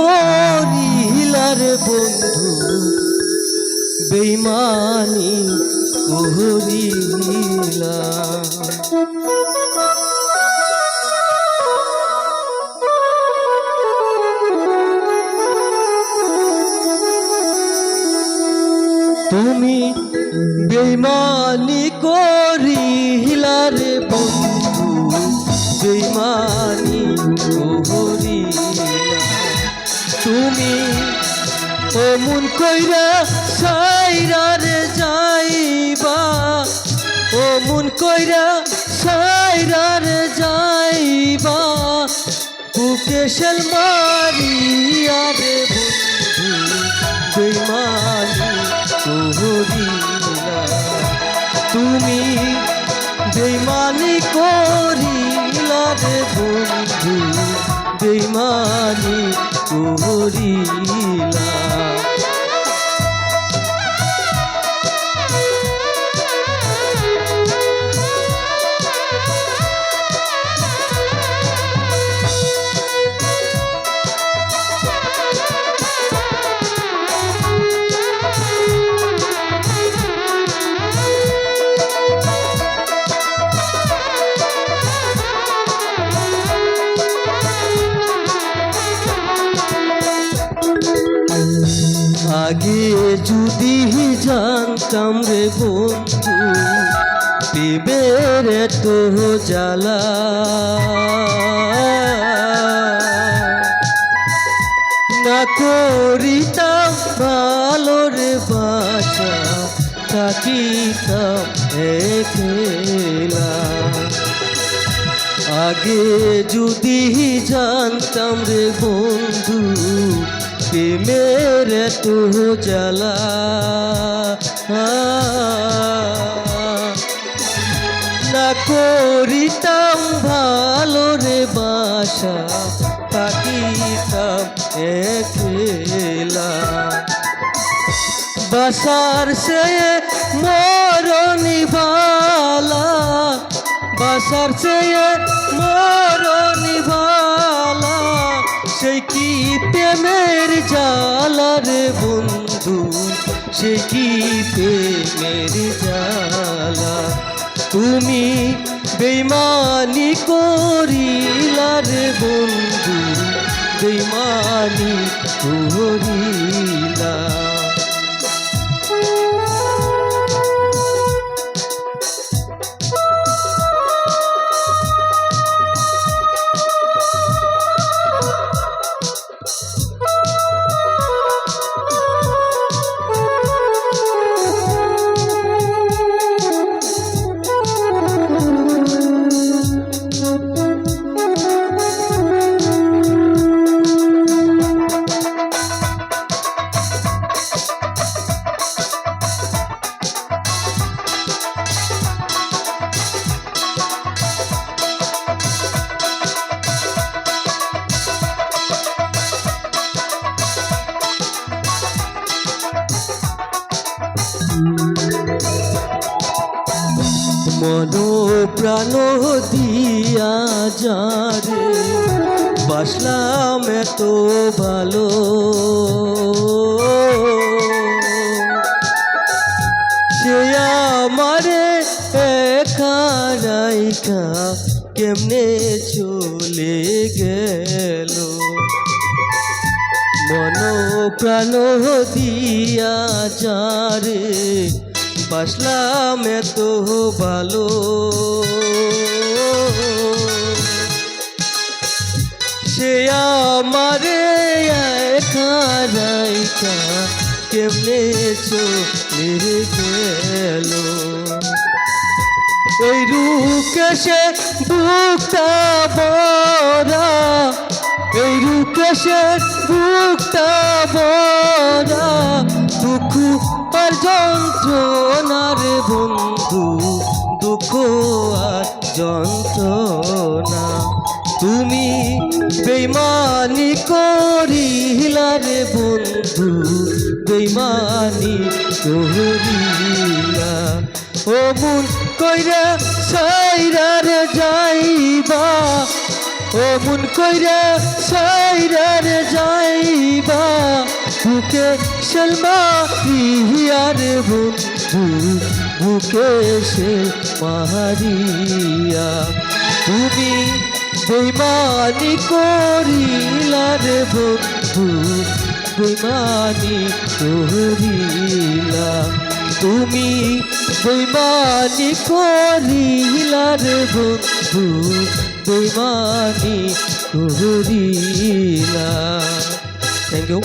করিলার বন্ধু বেইমানি করিলা তুমি বেইমানি অমন কইরা সাইরারে যাইবা। অমন কইরা সাইরারে যাইবা। বুকে সেল মারিয়ারে বন্ধু, বেইমানি করিলা। তুমি বেইমানি করিলা রে বন্ধু, বেইমানি করিলা যদি জানতাম রে বন্ধু, প্রেমের এত জ্বালা। না করিতাম ভালো রে বাসা থাকিতাম একলা আগে যদি জানতাম রে বন্ধু প্রেমের এত জ্বালা। না করিতাম ভালো রে বাসা, থাকিতাম একলা। বাসার সে মরণি বালা, বাসার সে মরণি বালা। সেই কি প্রেমের জালা রে বন্ধু সে কি প্রেমের জালা? তুমি বেমানি করিলার বন্ধু বেমানি করিলা মন প্রাণ দিয়া যারে বাসলাম এত ভালো। সে আমারে একা কেমনে চলে গেল? মন প্রাণ দিয়া যারে বাসলাম এত ভালো। সে আমারে রাইকা কেমনে চলে গেল? এই রুকে সে বুকটা বরা এই রুকে সে বুকটা যন্ত্রণা। তুমি বেমানি করিলা রে বন্ধু বেমানি করিলা। ও মন কইরা সাইরার যাইবা ও মন কইরা সাইরার যাই বুকে সেলমা রিয়ারে বন্ধু, বুকে সে মারিয়া তুমি বেমানি করিলারে বন্ধু বেমানি করিলা। তুমি বেমানি করিলার বন্ধু বেমানি করিলা। Thank you